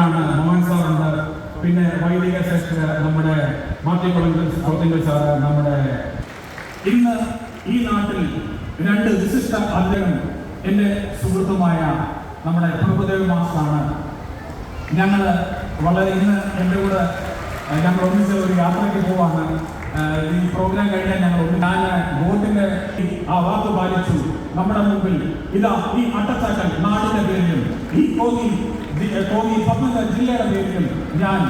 ആണ് മോഹൻ സാറുണ്ട് പിന്നെ വൈദിക സിസ്റ്റർ നമ്മുടെ മാത്യു കൊളങ്കൽ സാറ് നമ്മുടെ ഇന്ന് ഈ നാട്ടിൽ രണ്ട് വിശിഷ്ട അദ്ദേഹം എന്റെ സുഹൃത്തുമായ നമ്മുടെ പ്രഭുദേവ് മാസാണ് ഞങ്ങൾ വളരെ ഇന്ന് എന്റെ കൂടെ ഞങ്ങൾ ഒന്നിച്ച് ഒരു യാത്രയ്ക്ക് പോവാണ്. ഈ പ്രോഗ്രാം കഴിഞ്ഞാൽ ഞങ്ങൾ ഞാൻ ബോട്ടിന്റെ ഈ- ആ വാക്ക് പാലിച്ചു. നമ്മുടെ മുമ്പിൽ ഇതാ ഈ അട്ടച്ചാക്കൽ നാടിന്റെ പേരിലും ഈ ജി- കോന്നി പത്തനംതിട്ട ജില്ലയുടെ പേരിലും ഞാൻ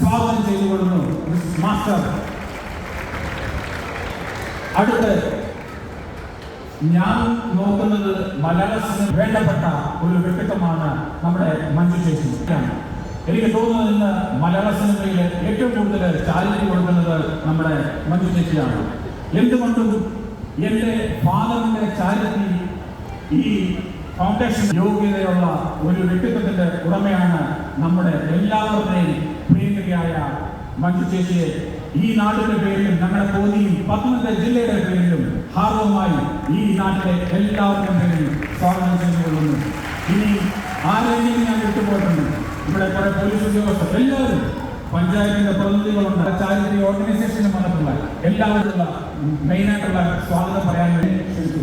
സ്വാഗതം ചെയ്തുകൊള്ളുന്നു മാസ്റ്റർ. അടുത്ത് ഞാൻ നോക്കുന്നത് മലയാളത്തിന് വേണ്ടപ്പെട്ട ഒരു വ്യക്തിത്വമാണ് നമ്മുടെ മഞ്ജു ചേച്ചി. എനിക്ക് തോന്നുന്നത് ഇന്ന് മലയാള സിനിമയിൽ ഏറ്റവും കൂടുതൽ ചാരിറ്റി കൊടുക്കുന്നത് നമ്മുടെ മഞ്ജു ചേച്ചിയാണ്. എന്തുകൊണ്ടും എന്റെ ഫാദറിന്റെ ചാരിറ്റി ഈ ഫൗണ്ടേഷൻ യോഗ്യതയുള്ള ഒരു വ്യക്തിത്വത്തിന്റെ ഉടമയാണ് നമ്മുടെ എല്ലാവരുടെയും പ്രിയങ്കരിയായ മഞ്ജു ചേച്ചിയെ. ഈ നാടിന്റെ പേരിലും ഞങ്ങളുടെ കോന്നിയും പത്തനംതിട്ട ജില്ലയുടെ പേരിലും ഹാർദവുമായി ഈ നാട്ടിലെ എല്ലാവരുടെയും പേരിലും സ്വാഗതം ചെയ്തുകൊള്ളുന്നു ഇനി ആരെങ്കിലും ഞാൻ വിട്ടുപോയിട്ടുണ്ട്? ഇവിടെ കുറെ പോലീസ് ഉദ്യോഗസ്ഥർ എല്ലാവരും പഞ്ചായത്തിന്റെ പ്രതിനിധികളുണ്ട്. ചാരിറ്റി ഓർഗനൈസേഷനും വന്നിട്ടുള്ള എല്ലാവരുമുള്ള മെയിനായിട്ടുള്ള സ്വാഗതം പറയാൻ വേണ്ടി ക്ഷണിച്ചു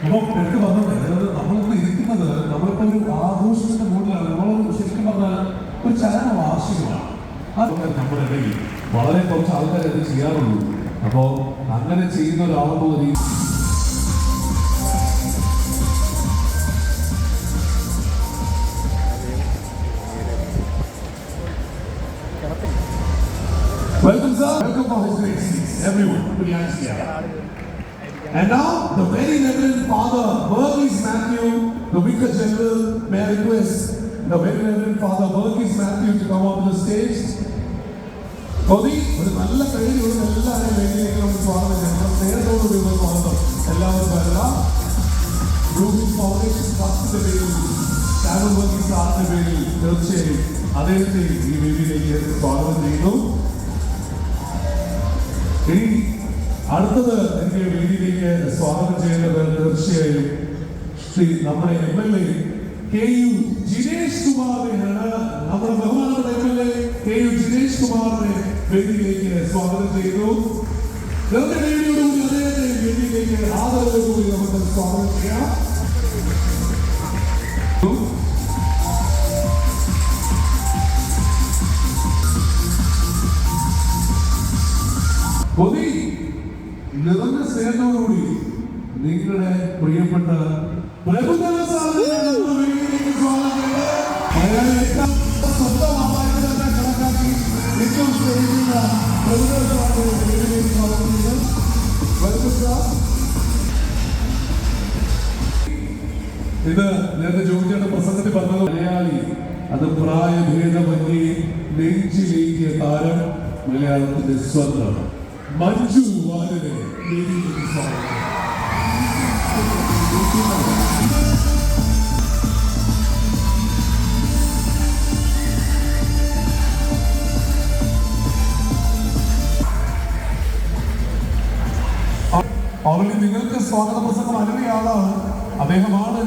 അപ്പോൾ എടുത്ത് വന്നത് അതായത് നമ്മളിപ്പോൾ ഇരിക്കുന്നത് നമ്മളിപ്പോൾ ഒരു ആഘോഷത്തിന്റെ മൂടിലാണ് നമ്മൾ ശരിക്കും പറഞ്ഞാൽ ഒരു ചലന വാർഷികമാണ് അത് നമ്മുടെ ഇടയിൽ വളരെ കുറച്ച് ആൾക്കാർ അത് ചെയ്യാറുള്ളൂ അപ്പോൾ അങ്ങനെ ചെയ്യുന്ന ഒരാളെന്നുള്ള രീതി Welcome, sir. Welcome for His Grace. Everyone, your hands together. And now, the very Reverend Father Burgess Matthew, the Vicar General, may I request the very Reverend Father Burgess Matthew to come onto the stage. കൊതി ഒരു നല്ല കഴിവുള്ള എല്ലാവരെയും വേദിയിലേക്ക് നമുക്ക് സ്വാഗതം. ചെയ്യണം സ്നേഹത്തോടുകൂടി ഒരു സ്വാഗതം. എല്ലാവർക്കും വരണം ബ്ലൂമിംഗ് ഫൗണ്ടേഷൻ ട്രസ്റ്റിന്റെ പേരിൽ ഷാനു വർഗീസ് സാറിന്റെ പേരിൽ തീർച്ചയായും അദ്ദേഹത്തെ ഈ വേദിയിലേക്ക് സ്വാഗതം ചെയ്യുന്നു. ഇനി അടുത്തത് എനിക്ക് വേദിയിലേക്ക് സ്വാഗതം ചെയ്യുന്നത് തീർച്ചയായും ശ്രീ നമ്മുടെ M L A K U Jinesh കുമാറിനെയാണ് നമ്മുടെ ബഹുമാനപ്പെട്ട M L A K U Jinesh കുമാറിനെ വേദിയിലേക്ക് സ്വാഗതം ചെയ്യുന്നു. വെറുതെ വേദിയോടുകൂടി അദ്ദേഹത്തെ വേദിയിലേക്ക് ആദരവോടുകൂടി നമുക്ക് സ്വാഗതം ചെയ്യാം. കൊതി നിറഞ്ഞ സ്നേഹത്തോടുകൂടി നിങ്ങളുടെ പ്രിയപ്പെട്ട പ്രഭുദേവ സാറിനെ നമ്മുടെ വേദിയിലേക്ക് സ്വാഗതം ചെയ്യുന്നു. മലയാളികളെല്ലാം സ്വന്തം ആളായിട്ട് തന്നെ കണക്കാക്കി ഏറ്റവും സ്നേഹിക്കുന്ന പ്രഭുദേവ സാറിനെ വേദിയിലേക്ക് സ്വാഗതം ചെയ്യുന്നു. Welcome, പ്രിയപ്പെട്ട ഇത് നേരത്തെ ജോലിയുടെ പ്രസംഗത്തിൽ പറഞ്ഞത് മലയാളി അത് പ്രായഭേദമന്യേ നെഞ്ചിലേക്കിയ താരം മലയാളത്തിന്റെ സ്വന്തമാണ് മഞ്ജു വാര്യരെ സ്വാഗതം ഓൾറെഡി നിങ്ങൾക്ക് സ്വാഗത പ്രസംഗം അറിയ അദ്ദേഹമാണ്